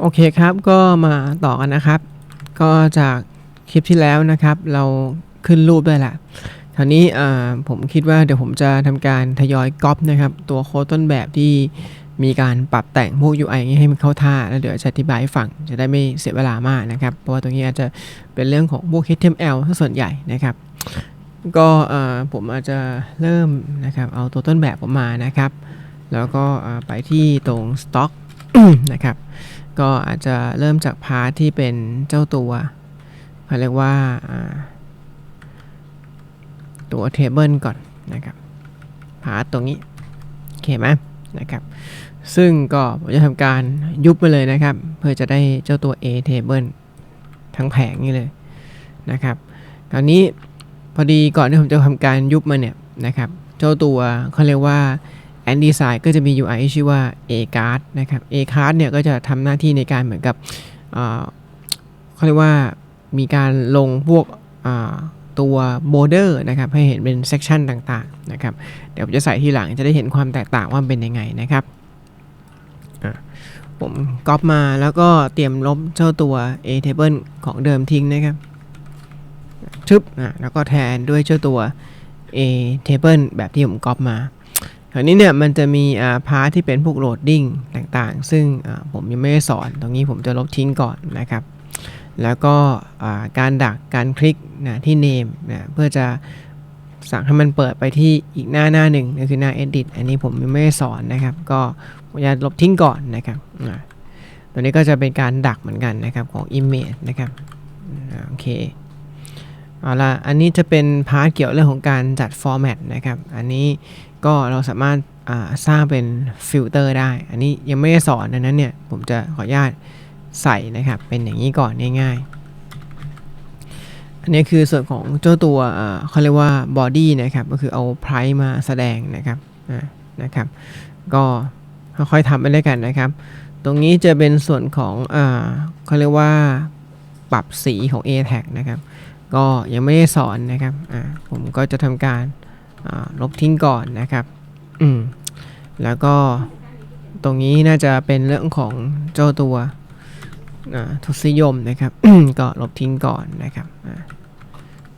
โอเคครับก็มาต่อกันนะครับ ก็จากคลิปที่แล้วนะครับ เราขึ้นรูปด้วยละคราวนี้ผมคิดว่าเดี๋ยวผมจะทำการทยอยก๊อปนะครับ ตัวโค้ดต้นแบบที่มีการปรับแต่งพวก UI ให้มันเข้าท่า แล้วเดี๋ยวจะอธิบายให้ฟังจะได้ไม่เสียเวลามากนะครับ เพราะว่าตรงนี้อาจจะเป็นเรื่องของพวก HTML ซะส่วนใหญ่นะครับ ก็ผมอาจจะเริ่มนะครับ เอาตัวต้นแบบผมมานะครับ แล้วก็ไปที่ตรง stock นะครับ ก็อาจจะเริ่มจากพาร์ทที่เป็นเจ้าตัวเขาเรียกว่าตัวเทเบิลก่อนนะครับพาร์ทตรงนี้โอเคไหมนะครับซึ่งก็ผมจะทำการยุบไปเลยนะครับ เพื่อจะได้เจ้าตัว A table ทั้งแผงนี่เลยนะครับคราวนี้พอดีก่อนที่ผมจะทำการยุบมาเนี่ยนะครับ เจ้าตัวเขาเรียกว่า and design ก็จะมี UI ที่ชื่อว่า a card นะครับ a card เนี่ยก็จะทำหน้าที่ในการเหมือนกับเขาเรียกว่ามีการลงพวกตัว border นะครับให้เห็นเป็น section ต่างๆนะครับเดี๋ยวผมจะใส่ทีหลังจะได้เห็นความแตกต่างว่าเป็นยังไงนะครับผมก๊อปมาแล้วก็เตรียมลบเจ้าตัว a table ของเดิมทิ้งนะครับชึบอะแล้วก็แทนด้วยเจ้าตัว a table แบบที่ผมก๊อปมา คราวนี้เนี่ยมันจะมีอ่าพาร์ทที่เป็นพวกโหลดดิ้งต่างๆ ซึ่งอ่าผมยังไม่ได้สอน ตรงนี้ผมจะลบทิ้งก่อนนะครับ แล้วก็อ่าการดักการคลิกนะที่ name นะเพื่อจะสั่งให้มันเปิดไปที่อีกหน้าหน้าหนึ่งก็คือหน้า edit อันนี้ผมยังไม่ได้สอนนะครับ ก็ผมจะลบทิ้งก่อนนะครับอ่าตัวนี้ก็จะเป็นการดักเหมือนกันนะครับของ image นะครับอ่าโอเคเอาละอันนี้จะเป็นพาร์ทเกี่ยวเรื่องของการจัดฟอร์แมตนะครับ อันนี้ ก็เราสามารถสร้างเป็นฟิลเตอร์ได้ อันนี้ยังไม่ได้สอนดังนั้นเนี่ยผมจะขออนุญาตใส่นะครับ เป็นอย่างนี้ก่อนง่ายๆ อันนี้คือส่วนของเจ้าตัวเขาเรียกว่าบอดี้นะครับ ก็คือเอาไพร์มาแสดงนะครับนะครับ ก็ค่อยๆทำไปด้วยกันนะครับ ตรงนี้จะเป็นส่วนของเขาเรียกว่าปรับสีของ a t a g นะครับ ก็ยังไม่ได้สอนนะครับผมก็จะทำการ ลบทิ้งก่อนนะครับ อืม แล้วก็ตรงนี้น่าจะเป็นเรื่องของเจ้าตัวอ่าทศนิยมนะครับ ก็ลบทิ้งก่อนนะครับอ่า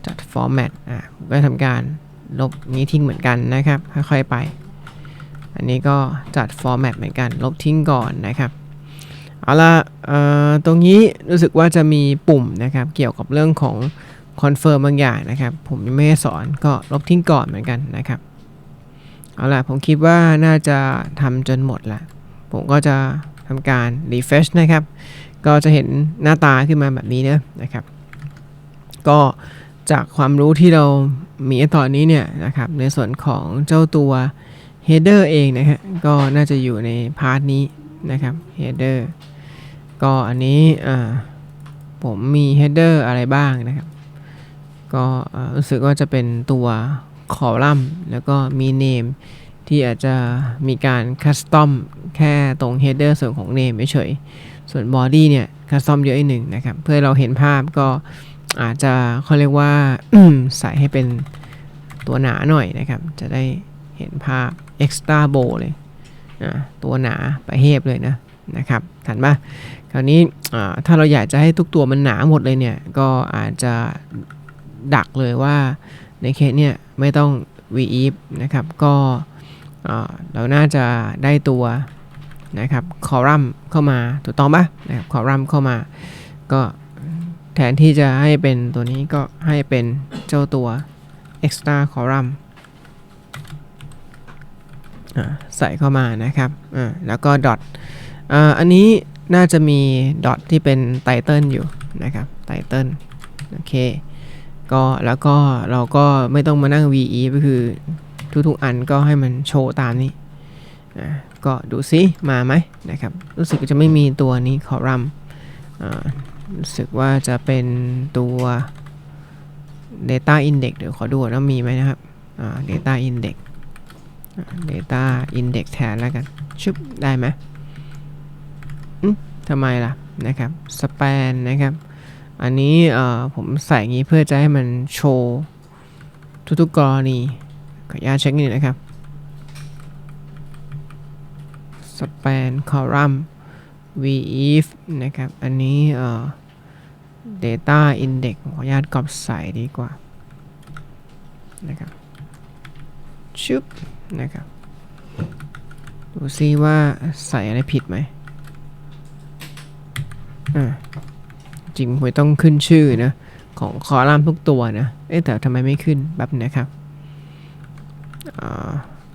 จัดฟอร์แมตอ่าผมก็ทำการลบนี้ทิ้งเหมือนกันนะครับ ค่อยๆไป อันนี้ก็จัดฟอร์แมตเหมือนกัน ลบทิ้งก่อนนะครับ เอาละเอ่อตรงนี้รู้สึกว่าจะมีปุ่มนะครับ เกี่ยวกับเรื่องของ คอนเฟิร์มบางอย่างนะครับ ผมยังไม่ได้สอนก็ลบทิ้งก่อนเหมือนกันนะครับ เอาล่ะ ผมคิดว่าน่าจะทำจนหมดละ ผมก็จะทำการ refresh นะครับ ก็จะเห็นหน้าตาขึ้นมาแบบนี้เนะนะครับ ก็จากความรู้ที่เรามีตอนนี้เนี่ยนะครับ ในส่วนของเจ้าตัว header เองนะฮะก็น่าจะอยู่ในพาร์ทนี้นะครับ header ก็อันนี้ผมมี header อะไรบ้างนะครับ ก็อ่อรู้สึกว่าจะเป็นตัวคอลัมน์แล้วก็มี name ที่อาจจะมีการคัสตอมแค่ตรง header ส่วนของ name เฉยส่วน body เนี่ยคัสตอมเยอะอีกหนึ่งนะครับ เพื่อเราเห็นภาพก็อาจจะเขาเรียกว่า ใส่ให้เป็นตัวหนาหน่อยนะครับ จะได้เห็นภาพ extra bow เลยตัวหนาไปเฮฟเลยนะนะครับทันปะคราวนี้ถ้าเราอยากจะให้ทุกตัวมันหนาหมดเลยเนี่ย ก็อาจจะ ดักเลยว่าในเคสเนี่ยไม่ต้อง weave นะครับ ก็เราน่าจะได้ตัวนะครับคอลัมน์เข้ามาถูกต้องปะนะครับคอลัมน์เข้ามา ก็แทนที่จะให้เป็นตัวนี้ก็ให้เป็นเจ้าตัว extra column อ่าใส่เข้ามานะครับอ่าแล้วก็ dot อ่าอันนี้น่าจะมี dot ที่เป็น title อยู่นะครับ title โอเค ก็แล้วก็เราก็ไม่ต้องมานั่ง ve ก็คือทุกๆอันก็ให้มันโชว์ตามนี้อ่าก็ดูซิมาไหมนะครับ รู้สึกจะไม่มีตัวนี้ column อ่ารู้สึกว่าจะเป็นตัว data index เดี๋ยวขอดูก่อนว่ามีไหมนะครับอ่า data index อ่า data index แทนแล้วกัน ชุบได้ไหมอืมทำไมล่ะนะครับ span นะครับ อันนี้ผมใส่งี้เพื่อจะให้มันโชว์ทุกๆกรณีขออนุญาตเช็คนิดนะครับ span column weave นะครับ อันนี้เอ่อ data index ขออนุญาตกรอบใส่ดีกว่า นะครับ ชึบ นะครับ ดูซิว่าใส่อะไรผิดไหมอ่า จริงผมต้องขึ้นชื่อนะ ของคอลัมน์ทุกตัวนะ เอ๊ะแต่ทำไมไม่ขึ้นแบบนะครับ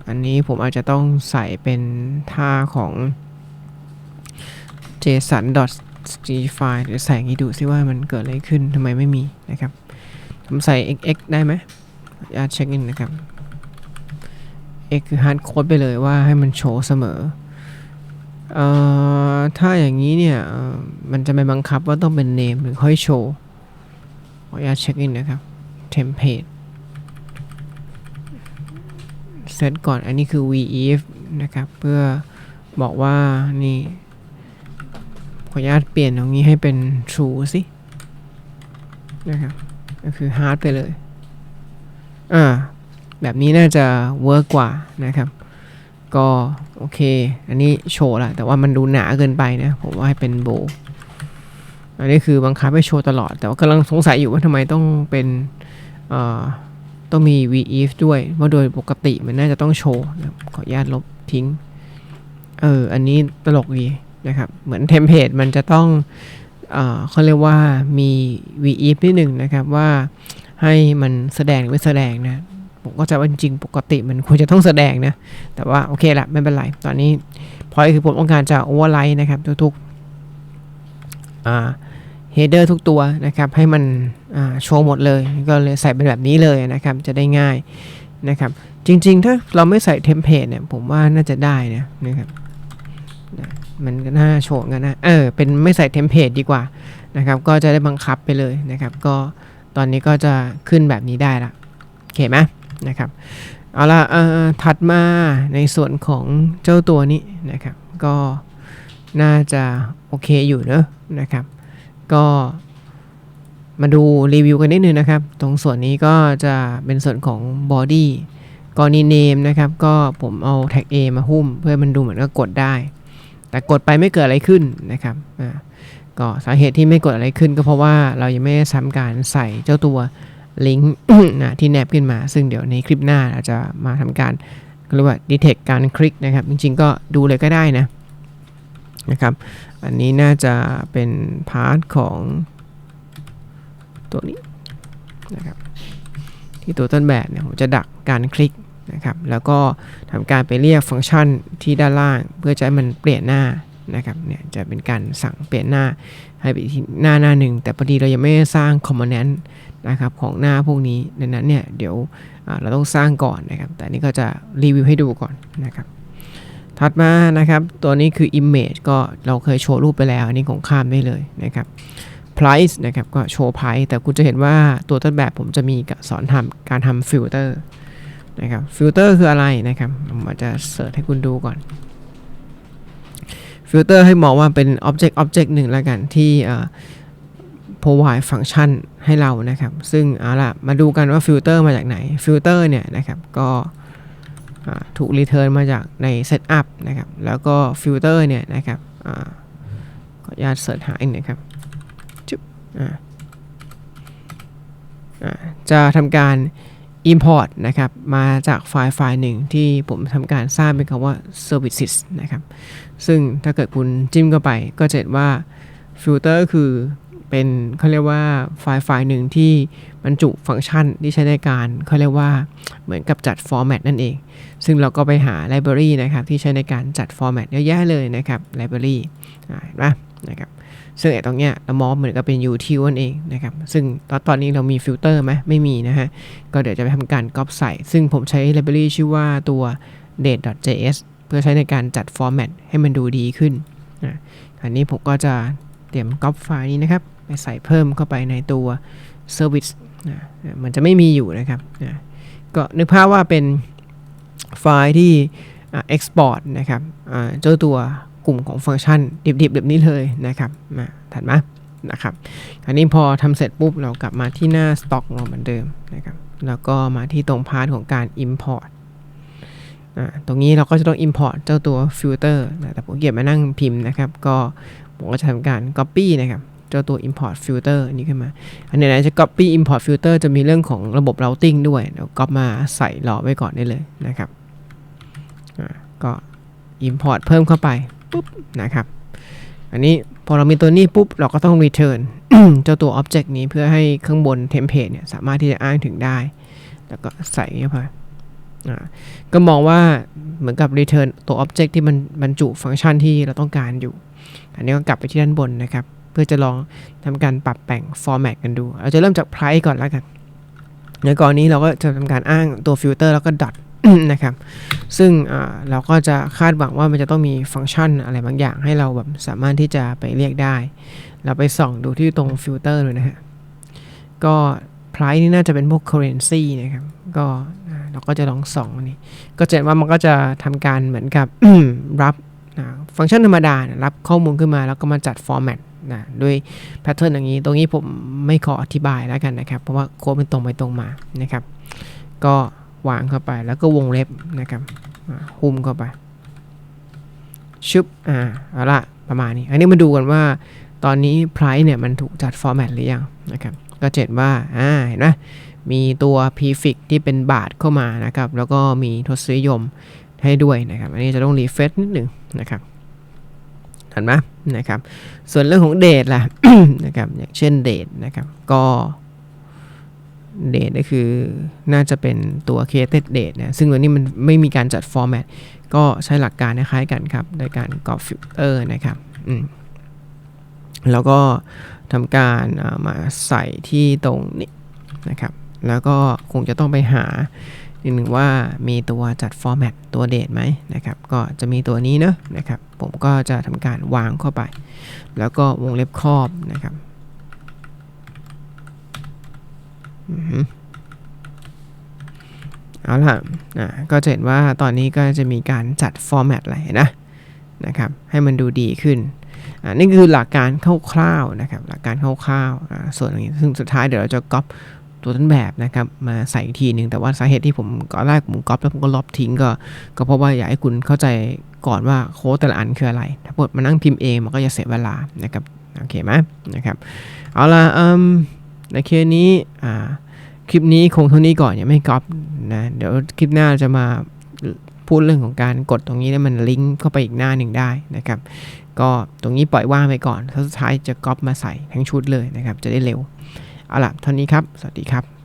อันนี้ผมอาจจะต้องใส่เป็นท่าของ json g file หรือใส่งี้ดูซิว่ามันเกิดอะไรขึ้นทำไมไม่มีนะครับผมใส่ xx ได้ไหมออนุญาเช็คอินนะครับ x คือ hard code ไปเลยว่าให้มันโชว์เสมอ เอ่อถ้าอย่างนี้เนี่ยมันจะไม่บังคับว่าต้องเป็น name หรือค่อยโชว์ขออนุญาตเช็คอินนะครับ template เซตก่อนอันนี้คือ weave นะครับ เพื่อบอกว่านี่ขออนุญาตเปลี่ยนตรงนี้ให้เป็น true สินะครับก็คือ hard ไปเลย อ่า แบบนี้น่าจะเวิร์กกว่านะครับ ก็โอเค อันนี้โชว์ละแต่ว่ามันดูหนาเกินไปนะ ผมว่าให้เป็นโบ อันนี้คือบังคับให้โชว์ตลอด แต่ว่ากำลังสงสัยอยู่ว่าทำไมต้องเป็นเอ่อต้องมี VIF ด้วยว่าโดยปกติมันน่าจะต้องโชว์นะขออนุญาตลบทิ้ง เออ อันนี้ตลกดีนะครับ เหมือนเทมเพลตมันจะต้องเอ่อเขาเรียกว่ามี VIF นิดหนึ่งนะครับว่าให้มันแสดงหรือไม่แสดงนะ ผมก็จะว่าจริงปกติมันควรจะต้องแสดงนะ แต่ว่าโอเคละไม่เป็นไร ตอนนี้พอยคือผมต้องการจะ override นะครับทุกๆอ่า header ทุกตัวนะครับให้มันโชว์หมดเลย ก็เลยใส่เป็นแบบนี้เลยนะครับ จะได้ง่ายนะครับ จริงๆ ถ้าเราไม่ใส่เทมเพลตเนี่ยผมว่าน่าจะได้นะนะครับนะมันก็น่าโชว์กันนะ เออ เป็นไม่ใส่เทมเพลตดีกว่านะครับ ก็จะได้บังคับไปเลยนะครับ ก็ตอนนี้ก็จะขึ้นแบบนี้ได้ละโอเคไหม นะครับเอาละเอ่อถัดมาในส่วนของเจ้าตัวนี้นะครับ ก็น่าจะโอเคอยู่เนอะนะครับ ก็มาดูรีวิวกันนิดนึงนะครับ ตรงส่วนนี้ก็จะเป็นส่วนของ body กรณี name นะครับ ก็ผมเอา tag A มาหุ้ม เพื่อมันดูเหมือนก็กดได้ แต่กดไปไม่เกิดอะไรขึ้นนะครับอ่าก็สาเหตุที่ไม่กดอะไรขึ้นก็เพราะว่าเรายังไม่ได้ทำการใส่เจ้าตัว ลิงก์นะที่แนบขึ้นมา ซึ่งเดี๋ยวในคลิปหน้าเราจะมาทำการเรียกว่า detect การคลิกนะครับ จริงๆ ก็ดูเลยก็ได้นะนะครับ อันนี้น่าจะเป็นพาร์ทของตัวนี้นะครับที่ตัวต้นแบบเนี่ยผมจะดักการคลิกนะครับ แล้วก็ทำการไปเรียกฟังก์ชันที่ด้านล่าง เพื่อจะให้มันเปลี่ยนหน้านะครับเนี่ยจะเป็นการสั่งเปลี่ยนหน้า ให้ไปที่หน้าหน้าหนึ่ง แต่พอดีเรายังไม่สร้างคอมโพเนนต์นะครับของหน้าพวกนี้ดังนั้นเนี่ยเดี๋ยวเราต้องสร้างก่อนนะครับ แต่นนี้ก็จะรีวิวให้ดูก่อนนะครับ ถัดมานะครับ ตัวนี้คือ image ก็เราเคยโชว์รูปไปแล้ว อันนี้ของข้ามได้เลยนะครับ price นะครับก็โชว์ price แต่คุณจะเห็นว่าตัวต้นแบบผมจะมีกับสอนทำการทำฟิลเตอร์นะครับฟิลเตอร์คืออะไรนะครับผมอาจจะเสิร์ชให้คุณดูก่อน ฟิลเตอร์ให้มองว่าเป็น object object หนึ่งล้วกันที่เอ่อ provide ฟังก์ชันให้เรานะครับ ซึ่งเอาล่ะมาดูกันว่าฟิลเตอร์มาจากไหนฟิลเตอร์เนี่ยนะครับก็ถูกรีเทิร์นมาจากใน Setup นะครับ แล้วก็ฟิลเตอร์เนี่ยนะครับอขออนุญาตเสิร์ชหาอีกนะครับจุ๊บจะทำการ Import นะครับ มาจากไฟล์ไฟล์หนึ่งที่ผมทำการสร้างเป็นคำว่า services นะครับ ซึ่งถ้าเกิดคุณจิ้มเข้าไปก็จะเห็นว่าฟิลเตอร์คือเป็นเขาเรียกว่าไฟล์ไฟล์หนึ่งที่บรรจุฟังก์ชันที่ใช้ในการเขาเรียกว่าเหมือนกับจัดฟอร์แมตนั่นเอง ซึ่งเราก็ไปหาไลบรารีนะครับที่ใช้ในการจัดฟอร์แมตเยอะแยะเลยนะครับไลบรารีนไหม นะครับซึ่งไอ้ตรงเนี้ยเรามองเหมือนกับเป็น util นั่นเองนะครับซึ่งตอนตอนนี้เรามีฟิลเตอร์ไหมไม่มีนะฮะ ก็เดี๋ยวจะไปทำการก๊อปใส่ ซึ่งผมใช้ไลบรารีชื่อว่าตัว date.js เพื่อใช้ในการจัดฟอร์แมตให้มันดูดีขึ้นนะอันนี้ผมก็จะเตรียมก๊อปไฟล์นี้นะครับไปใส่เพิ่มเข้าไปในตัว service นะมันจะไม่มีอยู่นะครับนะก็นึกภาพว่าเป็นไฟล์ที่อ่า export นะครับเจ้าตัว กลุ่มของฟังก์ชันดิบๆแบบนี้เลยนะครับมาถัดมานะครับอันนี้พอทำเสร็จปุ๊บเรากลับมาที่หน้า stock เราเหมือนเดิมนะครับแล้วก็มาที่ตรงพาร์ทของการ import ตรงนี้เราก็จะต้อง import เจ้าตัวฟิลเตอร์นะแต่ผมเก็บมานั่งพิมพ์นะครับ ก็ผมก็จะทำการ copy นะครับ เจ้าตัว import filter นี้ขึ้นมา อันไหนๆจะ copy import filter จะมีเรื่องของระบบ routing ด้วยเดี๋ยวก๊อปมาใส่รอไว้ก่อนได้เลยนะครับก็ import เพิ่มเข้าไป ปุ๊บนะครับ อันนี้พอเรามีตัวนี้ปุ๊บ เราก็ต้อง return เจ้าตัว object นี้เพื่อให้ข้างบน template เนี่ยสามารถที่จะอ้างถึงได้ แล้วก็ใส่เข้าไปอ่าก็มองว่าเหมือนกับ return ตัว object ที่มันบรรจุฟังก์ชันที่เราต้องการอยู่ อันนี้ก็กลับไปที่ด้านบนนะครับ เพื่อจะลองทำการปรับแต่ง format กันดู เราจะเริ่มจาก price ก่อนแล้วกัน ในกรณีเราก็จะทำการอ้างตัว filter แล้วก็ dot นะครับ ซึ่งเราก็จะคาดหวังว่ามันจะต้องมีฟังก์ชันอะไรบางอย่างให้เราแบบสามารถที่จะไปเรียกได้ เราไปส่องดูที่ตรงฟิลเตอร์เลยนะฮะ ก็ price นี่น่าจะเป็นพวก currency นะครับ ก็เราก็จะลองส่องนนี้ก็จะเห็นว่ามันก็จะทำการเหมือนกับรับฟังก์ชันธรรมดานะรับข้อมูลขึ้นมาแล้วก็มาจัด format นะด้วยแพทเทิร์นอย่างนี้ ตรงนี้ผมไม่ขออธิบายแล้วกันนะครับ เพราะว่าโค้ดเป็นตรงไปตรงมานะครับ ก็ วางเข้าไปแล้วก็วงเล็บนะครับหุ้มเข้าไปชึบอ่าเอาละประมาณนี้ อันนี้มาดูกันว่าตอนนี้ price เนี่ยมันถูกจัด format หรือยังนะครับก็เห็นว่าอ่าเห็นไหมมีตัว prefix ที่เป็นบาทเข้ามานะครับ แล้วก็มีทศนิยมให้ด้วยนะครับ อันนี้จะต้อง refresh นิดหนึ่งนะครับเห็นไหมนะครับ ส่วนเรื่องของ date ล่ะนะครับอย่างเช่น date นะครับ ก็ date ก็คือน่าจะเป็นตัว created date นะซึ่งตัวนี้มันไม่มีการจัด format ก็ใช้หลักการคล้ายกันครับ โดยการกรอบฟิลเตอร์นะครับแล้วก็ทำการามาใส่ที่ตรงนี้นะครับ แล้วก็คงจะต้องไปหาอีกหนึ่งว่ามีตัวจัด format ตัวเดทไหมนะครับ ก็จะมีตัวนี้เนอะนะครับ ผมก็จะทำการวางเข้าไป แล้วก็วงเล็บครอบนะครับอือฮึ เอาล่ะอ่าก็จะเห็นว่าตอนนี้ก็จะมีการจัด format อะไรนะนะครับให้มันดูดีขึ้นอ่านี่คือหลักการคร่าวๆนะครับหลักการคร่าวๆอ่าส่วนนี้ซึ่งสุดท้ายเดี๋ยวเราจะก๊อปตัวต้นแบบนะครับมาใส่อีกทีหนึ่งแต่ว่าสาเหตุที่ผมก่อนแรกผมก๊อปแล้วผมก็ลบทิ้งก็ ก็เพราะว่าอยากให้คุณเข้าใจก่อนว่าโค้ดแต่ละอันคืออะไร ถ้าเกิดมานั่งพิมพ์เองมันก็จะเสียเวลานะครับโอเคไหมนะครับเอาละอืม ในเคสนี้คลิปนี้คงเท่านี้ก่อนอย่าไม่ก๊อปนะเดี๋ยวคลิปหน้าจะมาพูดเรื่องของการกดตรงนี้แล้วมันลิงก์เข้าไปอีกหน้าหนึ่งได้นะครับ ก็ตรงนี้ปล่อยว่างไปก่อนถ้าสุดท้ายจะก๊อปมาใส่ทั้งชุดเลยนะครับ จะได้เร็ว เอาล่ะเท่านี้ครับ สวัสดีครับ